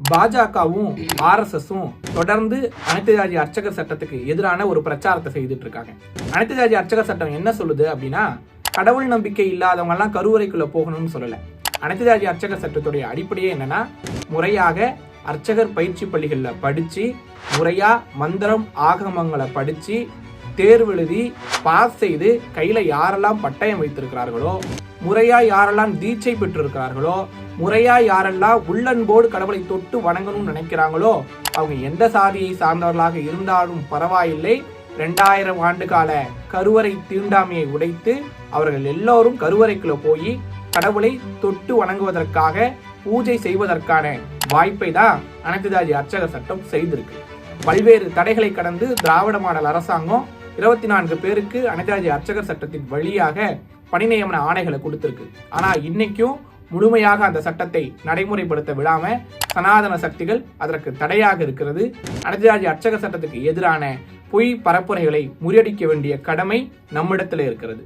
பாஜகவும் ஆர்எஸ்எஸும் தொடர்ந்து அனைத்து ஜாதி அர்ச்சகர் சட்டத்துக்கு எதிரான ஒரு பிரச்சாரத்தை செய்துட்டு இருக்காங்க அனைத்து ஜாதி அர்ச்சகர் சட்டம் என்ன சொல்லுது அப்படின்னா கடவுள் நம்பிக்கை இல்லாதவங்க எல்லாம் கருவறைக்குள்ள போகணும்னு சொல்லல. அனைத்து ஜாதி அர்ச்சகர் சட்டத்துடைய அடிப்படையே என்னன்னா முறையாக அர்ச்சகர் பயிற்சி பள்ளிகளில் படிச்சு முறையா மந்திரம் ஆகமங்களை படிச்சு தேர்வு எழுதி பாஸ் செய்து கையில யாரெல்லாம் பட்டயம் வைத்திருக்கிறார்களோ முறையா யாரெல்லாம் தீட்சை பெற்றிருக்கிறார்களோ முறையா யாரெல்லாம் உள்ளன்போடு கடவுளை தொட்டு வணங்கணும்னு நினைக்கிறாங்களோ அவங்க எந்த சாதியை சார்ந்தவர்களாக இருந்தாலும் பரவாயில்லை. ரெண்டாயிரம் ஆண்டு கால கருவறை தீண்டாமையை உடைத்து அவர்கள் எல்லோரும் கருவறைக்குள்ள போய் கடவுளை தொட்டு வணங்குவதற்காக பூஜை செய்வதற்கான வாய்ப்பை தான் அனைத்துஜாதி அர்ச்சக சட்டம் செய்திருக்கு. பல்வேறு தடைகளை கடந்து திராவிட மாடல் அரசாங்கம் இருபத்தி நான்கு பேருக்கு அனைத்தாஜி அர்ச்சகர் சட்டத்தின் வழியாக பணி நியமன ஆணைகளை கொடுத்திருக்கு. ஆனா இன்னைக்கும் முழுமையாக அந்த சட்டத்தை நடைமுறைப்படுத்த விடாம சனாதன சக்திகள் அதற்கு தடையாக இருக்கிறது. அனைத்தாஜி அர்ச்சக சட்டத்துக்கு எதிரான பொய் பரப்புரைகளை முறியடிக்க வேண்டிய கடமை நம்மிடத்தில் இருக்கிறது.